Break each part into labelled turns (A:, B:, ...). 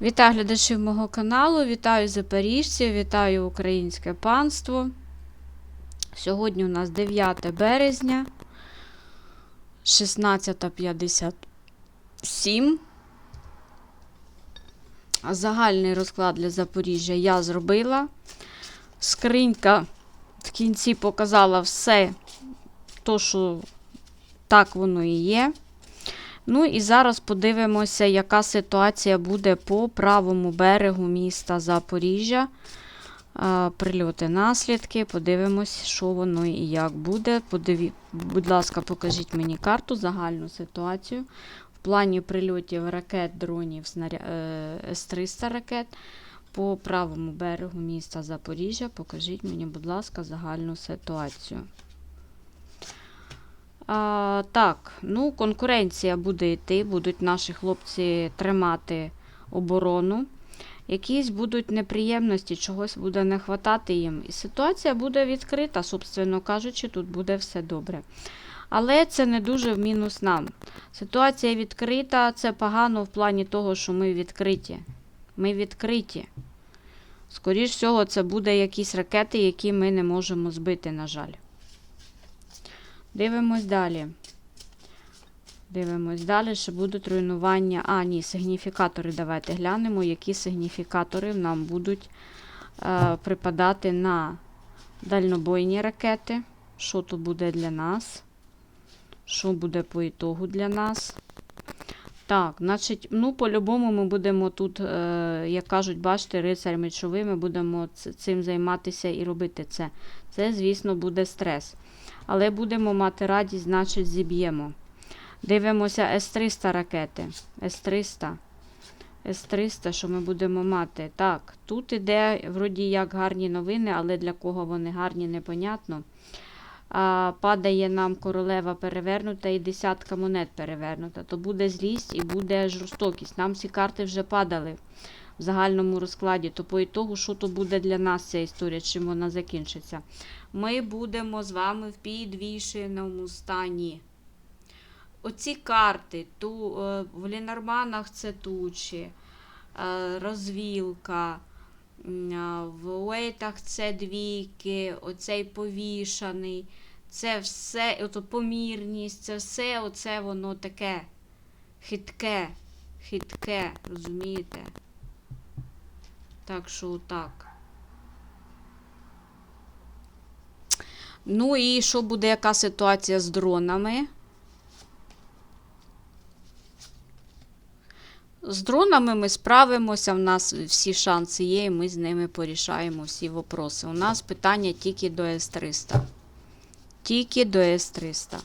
A: Вітаю глядачів мого каналу, вітаю запоріжців, вітаю українське панство. Сьогодні у нас 9 березня, 16.57. Загальний розклад для Запоріжжя я зробила. Скринька в кінці показала все, то, що так воно і є. Ну і зараз подивимося, яка ситуація буде по правому берегу міста Запоріжжя. Прильоти, наслідки. Подивимось, що воно і як буде. Подиві... Будь ласка, покажіть мені карту, загальну ситуацію. В плані прильотів ракет, дронів, снаря... е, С-300 ракет по правому берегу міста Запоріжжя. Покажіть мені, будь ласка, загальну ситуацію. А, так, ну, конкуренція буде йти, будуть наші хлопці тримати оборону. Якісь будуть неприємності, чогось буде не хватати їм. І ситуація буде відкрита, собственно кажучи, тут буде все добре. Але це не дуже в мінус нам. Ситуація відкрита, це погано в плані того, що ми відкриті. Ми відкриті. Скоріш всього, це буде якісь ракети, які ми не можемо збити, на жаль. Дивимось далі. Дивимось далі, що будуть руйнування. А, ні, сигніфікатори. Давайте глянемо, які сигніфікатори нам будуть е, припадати на дальнобойні ракети. Що то буде для нас? Що буде по ітогу для нас? Так, значить, ну, по-любому ми будемо тут, е, як кажуть, бачите, рицарь мечовий, ми будемо цим займатися і робити це. Це, звісно, буде стрес. Але будемо мати радість, значить, зіб'ємо. Дивимося С-300 ракети. С-300. С-300, що ми будемо мати. Так, тут іде, вроді як гарні новини, але для кого вони гарні, непонятно. А, падає нам королева перевернута і десятка монет перевернута. То буде злість і буде жорстокість. Нам ці карти вже падали в загальному розкладі. То по ітогу, що то буде для нас ця історія, чим вона закінчиться. Ми будемо з вами в підвішеному стані. Оці карти, ту, е, в Лінорманах це тучі, е, розвілка, в Уейтах це двійки, оцей повішаний, це все, ото помірність, це все оце воно таке хитке, хитке, розумієте? Так що так. Ну і що буде, яка ситуація з дронами? З дронами ми справимося, в нас всі шанси є, і ми з ними порішаємо всі вопроси. У нас питання тільки до С-300. Тільки до С-300.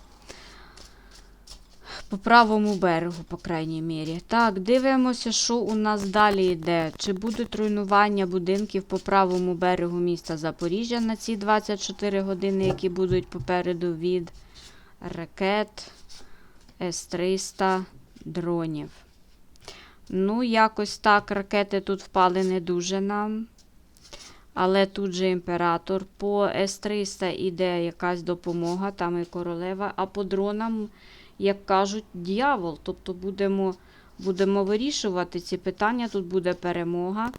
A: По правому берегу, по крайній мірі. Так, дивимося, що у нас далі йде. Чи будуть руйнування будинків по правому берегу міста Запоріжжя на ці 24 години, які будуть попереду від ракет С-300 дронів. Ну, якось так, ракети тут впали не дуже нам. Але тут же імператор. По С-300 іде якась допомога, там і королева. А по дронам, як кажуть, дьявол. Тобто будемо, будемо вирішувати ці питання, тут буде перемога.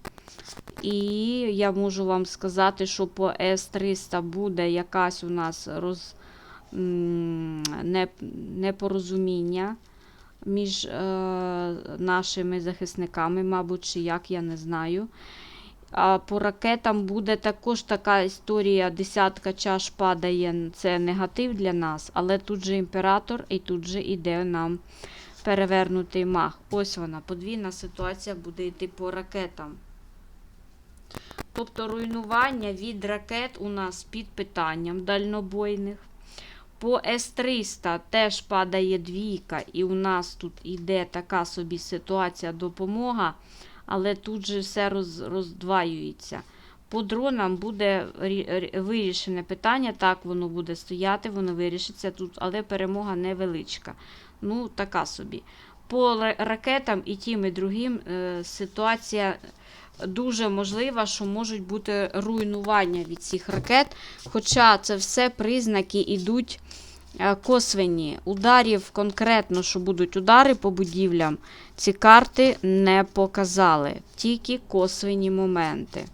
A: І я можу вам сказати, що по С-300 буде якась у нас роз, непорозуміння між е, нашими захисниками, мабуть, чи як, я не знаю. По ракетам буде також така історія, десятка чаш падає, це негатив для нас, але тут же імператор і тут же іде нам перевернутий мах. Ось вона, подвійна ситуація буде йти по ракетам. Тобто руйнування від ракет у нас під питанням дальнобойних. По С-300 теж падає двійка, і у нас тут іде така собі ситуація допомога, але тут же все роз, роздваюється. По дронам буде рі- рі- вирішене питання, так воно буде стояти, воно вирішиться тут, але перемога невеличка. Ну, така собі. По ракетам і тим, і другим е, ситуація дуже можлива, що можуть бути руйнування від цих ракет. Хоча це все признаки йдуть косвені ударів, конкретно, що будуть удари по будівлям, ці карти не показали. Тільки косвені моменти.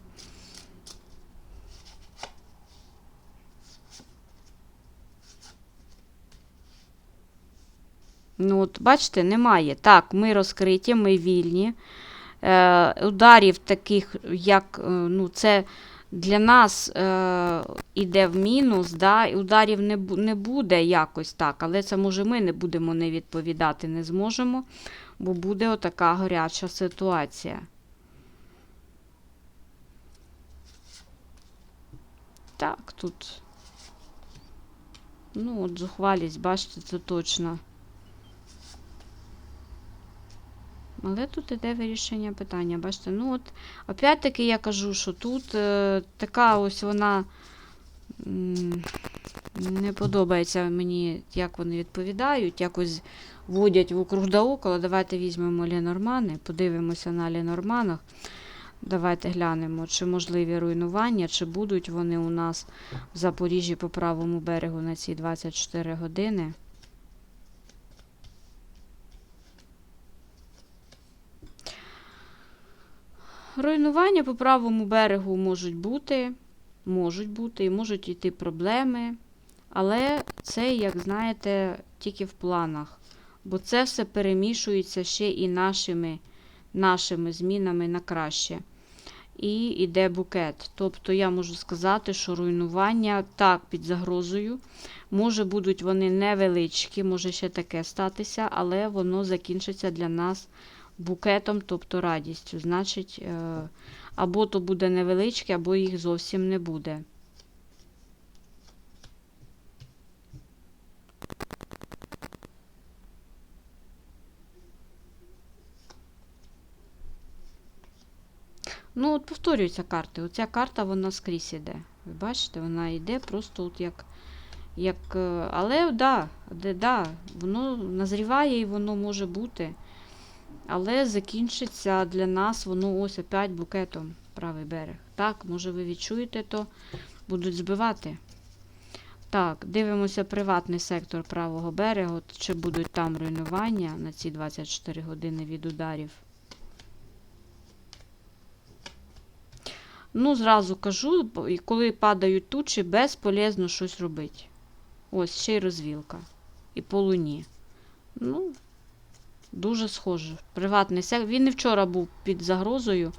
A: Ну, от, бачите, немає. Так, ми розкриті, ми вільні. Е, ударів таких, як е, ну, це для нас е, іде в мінус, да, і ударів не, не буде якось так, але це може ми не будемо не відповідати, не зможемо, бо буде отака гаряча ситуація. Так, тут. Ну, от зухвалість, бачите, це точно. Але тут іде вирішення питання. Бачите, ну от, опять-таки я кажу, що тут е, така ось вона не подобається мені, як вони відповідають, якось вводять вокруг да около. Давайте візьмемо Ленормани, подивимося на Ленорманах. Давайте глянемо, чи можливі руйнування, чи будуть вони у нас в Запоріжжі по правому берегу на ці 24 години. Руйнування по правому берегу можуть бути, можуть бути і можуть йти проблеми. Але це, як знаєте, тільки в планах. Бо це все перемішується ще і нашими, нашими змінами на краще. І йде букет. Тобто я можу сказати, що руйнування так під загрозою. Може, будуть вони невеличкі, може ще таке статися, але воно закінчиться для нас букетом, тобто радістю. Значить, е, або то буде невеличке, або їх зовсім не буде. Ну, от повторюються карти. Оця карта, вона скрізь іде. Ви бачите, вона йде просто от як. як е, але да, де, да, воно назріває і воно може бути. Але закінчиться для нас воно ось опять букетом правий берег. Так, може ви відчуєте, то будуть збивати. Так, дивимося приватний сектор правого берегу. Чи будуть там руйнування на ці 24 години від ударів? Ну, зразу кажу, коли падають тучі, безполезно щось робити. Ось, ще й розвілка. І по луні. Ну, дуже схоже. Приватний сектор. Він і вчора був під загрозою.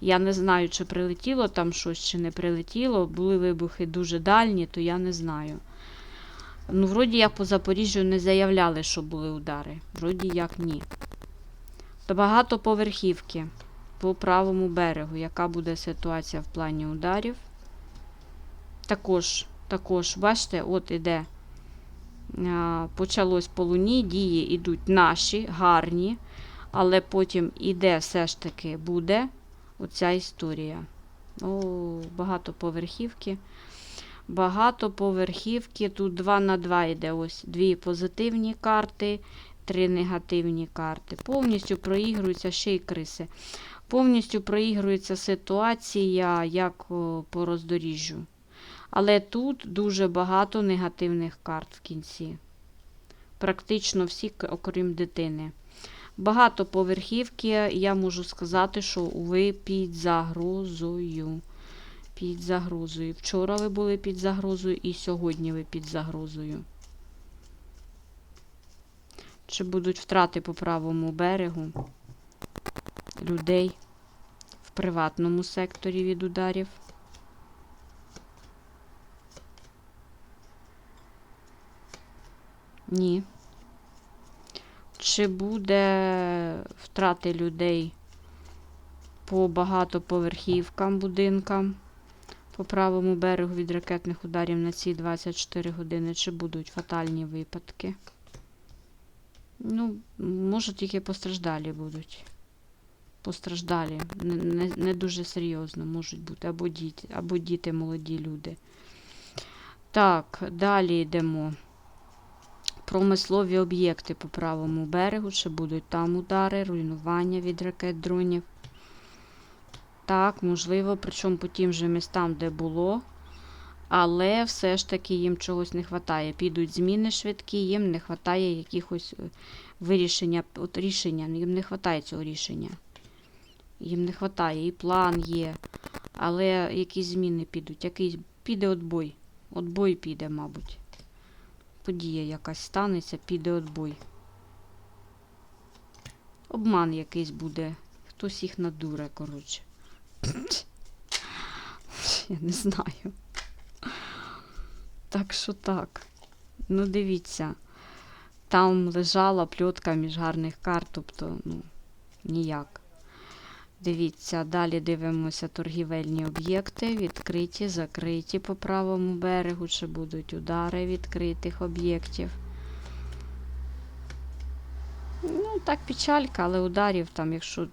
A: Я не знаю, чи прилетіло там щось, чи не прилетіло. Були вибухи дуже дальні, то я не знаю. Ну, вроді як по Запоріжжю не заявляли, що були удари. Вроді як ні. То багатоповерхівки по правому берегу. Яка буде ситуація в плані ударів? Також, також, бачите, от іде. А, Почалось по луні, дії йдуть наші, гарні, але потім іде все ж таки буде оця історія. О, багатоповерхівки. Багатоповерхівки. Тут 2 на 2 йде ось дві позитивні карти, три негативні карти. Повністю проігруються ще й криси. Повністю проігрується ситуація як по роздоріжжю. Але тут дуже багато негативних карт в кінці. Практично всі, окрім дитини. Багатоповерхівки, я можу сказати, що ви під загрозою. Під загрозою. Вчора ви були під загрозою і сьогодні ви під загрозою. Чи будуть втрати по правому берегу людей в приватному секторі від ударів? Ні. Чи буде втрати людей по багатоповерхівкам, будинкам по правому берегу від ракетних ударів на ці 24 години? Чи будуть фатальні випадки? Ну, може, тільки постраждалі будуть. Постраждалі. Не, не, не дуже серйозно можуть бути. Або діти, або діти, молоді люди. Так, далі йдемо. Промислові об'єкти по правому берегу, чи будуть там удари, руйнування від ракет дронів. Так, можливо, причому по тим же містам, де було. Але все ж таки їм чогось не вистачає. Підуть зміни швидкі, їм не вистачає якихось е, вирішення, от рішення. Їм не вистачає цього рішення. Їм не вистачає, і план є. Але якісь зміни підуть. Якийсь піде отбой. Отбой піде, мабуть. Подія якась станеться, піде отбой. Обман якийсь буде. Хтось їх надуре, коротше. Я не знаю. Так що так. Ну, дивіться. Там лежала пльотка між гарних карт, тобто, ну, ніяк. Дивіться, далі дивимося торгівельні об'єкти, відкриті, закриті по правому берегу, чи будуть удари відкритих об'єктів. Ну, так, печалька, але ударів там, якщо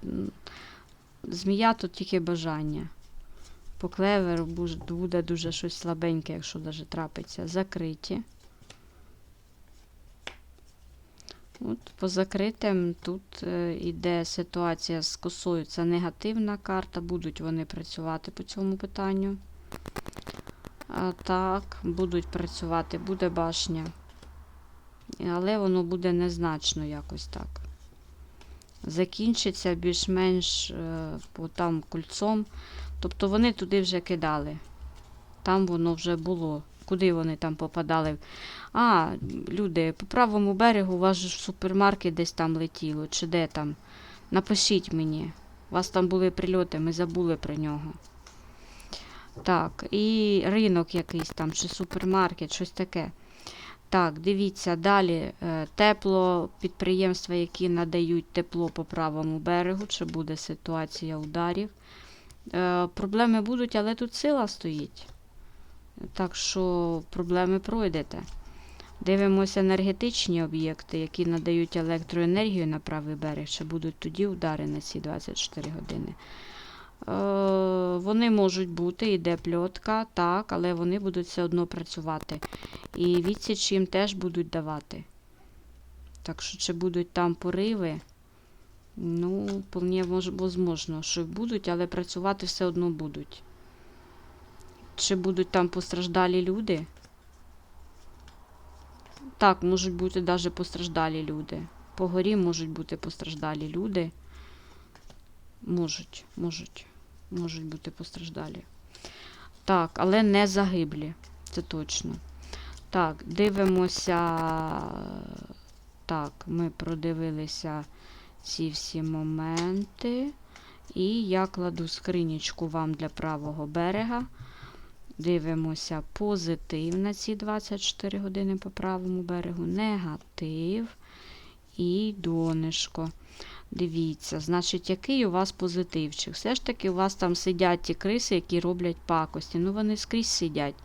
A: змія, то тільки бажання. По клеверу буде дуже щось слабеньке, якщо даже трапиться. Закриті. От по закритим тут е, іде ситуація з косою. Це негативна карта. Будуть вони працювати по цьому питанню. А, так, будуть працювати, буде башня. Але воно буде незначно якось так. Закінчиться більш-менш е, по там кольцом. Тобто вони туди вже кидали. Там воно вже було. Куди вони там попадали? А, люди, по правому берегу у вас же супермаркет десь там летіло, чи де там. Напишіть мені. У вас там були прильоти, ми забули про нього. Так, і ринок якийсь там, чи супермаркет, щось таке. Так, дивіться, далі е, тепло, підприємства, які надають тепло по правому берегу, чи буде ситуація ударів. Е, проблеми будуть, але тут сила стоїть. Так що проблеми пройдете. Дивимося енергетичні об'єкти, які надають електроенергію на правий берег, чи будуть тоді удари на ці 24 години. Е, вони можуть бути, іде пльотка, так, але вони будуть все одно працювати. І відсіч їм теж будуть давати. Так що, чи будуть там пориви, ну, вполне мож- возможно, що будуть, але працювати все одно будуть. Чи будуть там постраждалі люди? Так, можуть бути навіть постраждалі люди. По горі можуть бути постраждалі люди. Можуть, можуть, можуть бути постраждалі. Так, але не загиблі. Це точно. Так, дивимося. Так, ми продивилися ці всі моменти. І я кладу скринічку вам для правого берега. Дивимося позитив на ці 24 години по правому берегу, негатив і донишко. Дивіться, значить, який у вас позитивчик. Все ж таки, у вас там сидять ті криси, які роблять пакості. Ну, вони скрізь сидять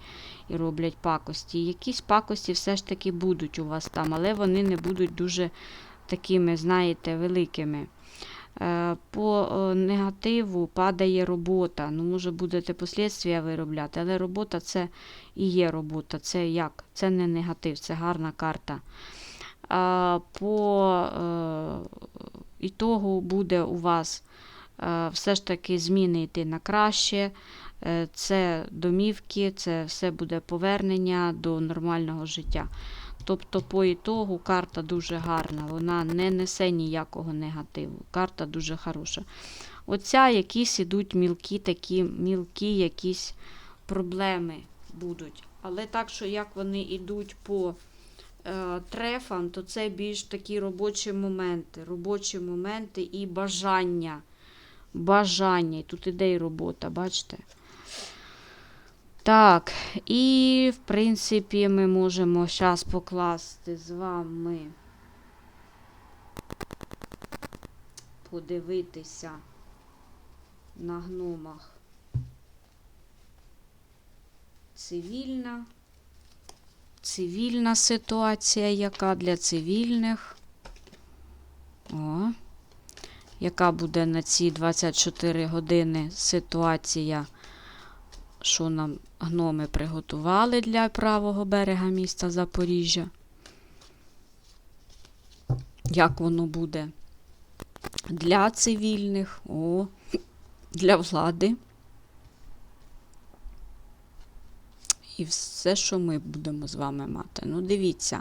A: і роблять пакості. Якісь пакості все ж таки будуть у вас там, але вони не будуть дуже такими, знаєте, великими. Е, По е, негативу падає робота. Ну, може, будете послідствія виробляти, але робота це і є робота. Це як? Це не негатив, це гарна карта. По е, ітогу буде у вас все ж таки зміни йти на краще. Це домівки, це все буде повернення до нормального життя. Тобто, по ітогу карта дуже гарна, вона не несе ніякого негативу. Карта дуже хороша. Оця якісь ідуть мілкі, такі мілкі якісь проблеми будуть. Але так, що як вони йдуть по е, трефам, то це більш такі робочі моменти. Робочі моменти і бажання. Бажання. І тут іде і робота, бачите? Так, і в принципі ми можемо зараз покласти з вами подивитися на гномах цивільна. Цивільна ситуація, яка для цивільних. О, яка буде на ці 24 години ситуація, що нам гноми приготували для правого берега міста Запоріжжя. Як воно буде для цивільних, о, для влади. І все, що ми будемо з вами мати. Ну, дивіться.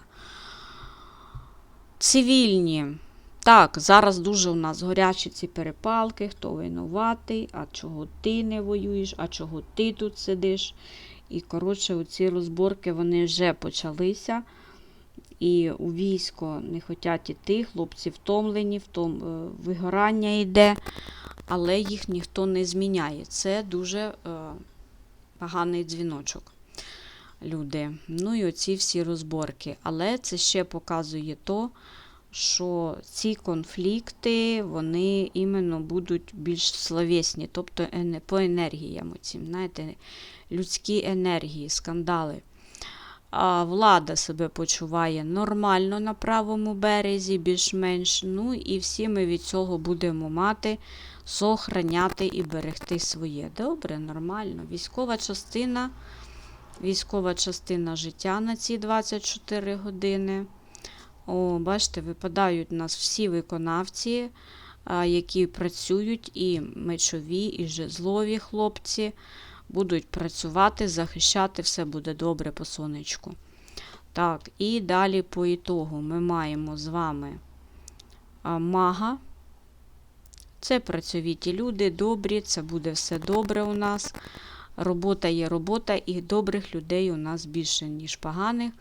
A: Цивільні. Так, зараз дуже у нас горячі ці перепалки, хто винуватий, а чого ти не воюєш, а чого ти тут сидиш. І, коротше, оці розборки вони вже почалися. І у військо не хочуть іти, хлопці втомлені, втом, е, вигорання йде, але їх ніхто не зміняє. Це дуже е, поганий дзвіночок. Люди. Ну і оці всі розборки. Але це ще показує то, що ці конфлікти, вони іменно будуть більш словесні, тобто по енергіям оцім, знаєте, людські енергії, скандали. А влада себе почуває нормально на правому березі, більш-менш. Ну і всі ми від цього будемо мати, сохраняти і берегти своє. Добре, нормально. Військова частина, військова частина життя на ці 24 години. О, бачите, випадають у нас всі виконавці, які працюють, і мечові, і жезлові хлопці будуть працювати, захищати, все буде добре по сонечку. Так, і далі по ітогу ми маємо з вами мага. Це працьовіті люди, добрі, це буде все добре у нас. Робота є робота, і добрих людей у нас більше, ніж поганих.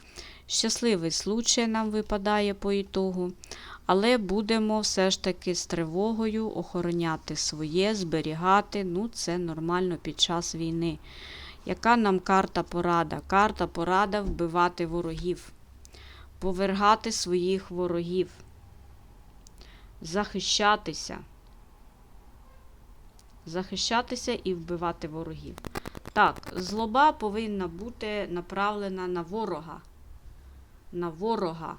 A: Щасливий случай нам випадає по ітогу. Але будемо все ж таки з тривогою охороняти своє, зберігати. Ну, це нормально під час війни. Яка нам карта порада? Карта порада вбивати ворогів, повергати своїх ворогів, захищатися. Захищатися і вбивати ворогів. Так, злоба повинна бути направлена на ворога. На ворога,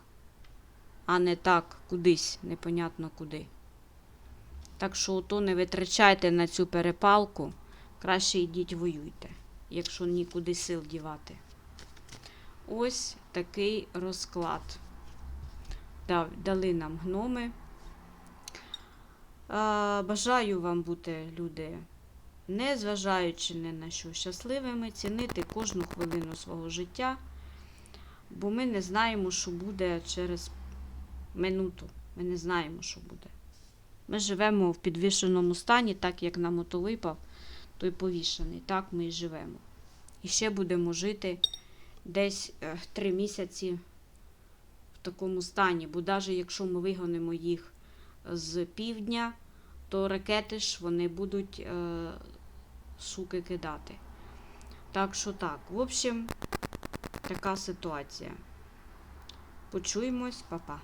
A: а не так кудись, непонятно куди. Так що ото не витрачайте на цю перепалку, краще йдіть воюйте, якщо нікуди сил дівати. Ось такий розклад. Дали нам гноми. Бажаю вам бути, люди, не зважаючи ні на що щасливими, цінити кожну хвилину свого життя, бо ми не знаємо, що буде через минуту. Ми не знаємо, що буде. Ми живемо в підвішеному стані, так як нам ото випав, той повішений. Так ми і живемо. І ще будемо жити десь е, три місяці в такому стані, бо навіть якщо ми вигонимо їх з півдня, то ракети ж вони будуть е, суки кидати. Так що так, в общем, така ситуація. Почуємось, па-па.